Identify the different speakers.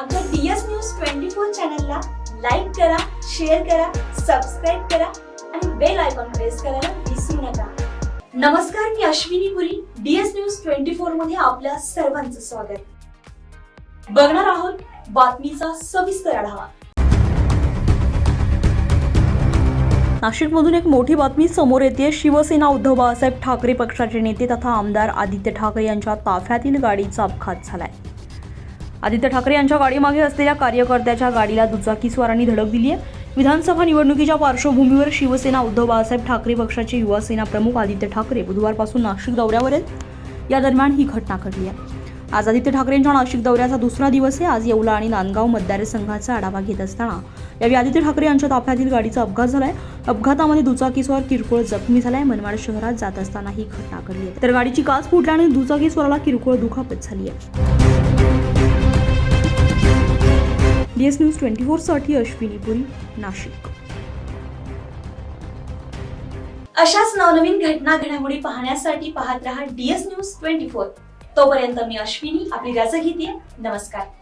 Speaker 1: आमच्या DS news twenty four चॅनलला like करा शेअर करा सबस्क्राईब करा आणि बेल आयकॉन प्रेस करायला विसरू नका. नमस्कार मी Ashwini Puri DS news twenty फोरमध्ये आपल्या सर्वांचं स्वागत. बघणार आहोत बातमीचा सविस्तर आढावा.
Speaker 2: नाशिकमधून एक मोठी बातमी समोर येते. शिवसेना उद्धव बाळासाहेब ठाकरे पक्षाचे नेते तथा आमदार आदित्य ठाकरे यांच्या ताफ्यातील गाडीचा अपघात झालाय. आदित्य ठाकरे यांच्या गाडीमागे असलेल्या कार्यकर्त्याच्या गाडीला दुचाकीस्वारांनी धडक दिली आहे विधानसभा निवडणुकीच्या पार्श्वभूमीवर शिवसेना उद्धव बाळासाहेब ठाकरे पक्षाचे युवासेना प्रमुख आदित्य ठाकरे बुधवारपासून नाशिक दौऱ्यावर आहेत. या दरम्यान ही घटना घडली आहे. आज आदित्य ठाकरेंच्या नाशिक दौऱ्याचा दुसरा दिवस आहे. आज येवला आणि नांदगाव मतदारसंघाचा आढावा घेत असताना यावेळी आदित्य ठाकरे यांच्या ताफ्यातील गाडीचा अपघात झालाय. अपघातामध्ये दुचाकीस्वार किरकोळ जखमी झालाय. मनमाड शहरात जात असताना ही घटना घडली आहे. तर गाडीची काच फुटल्याने दुचाकीस्वाराला किरकोळ दुखापत झाली आहे. डीएस न्यूज ट्वेंटी फोरसाठी अश्विनी पुरी नाशिक.
Speaker 1: अशाच नवनवीन घटना घडामोडी पाहण्यासाठी पाहत रहा डीएस न्यूज ट्वेंटी फोर तोपर्यंत मी अश्विनी आपली रजा घेते. नमस्कार.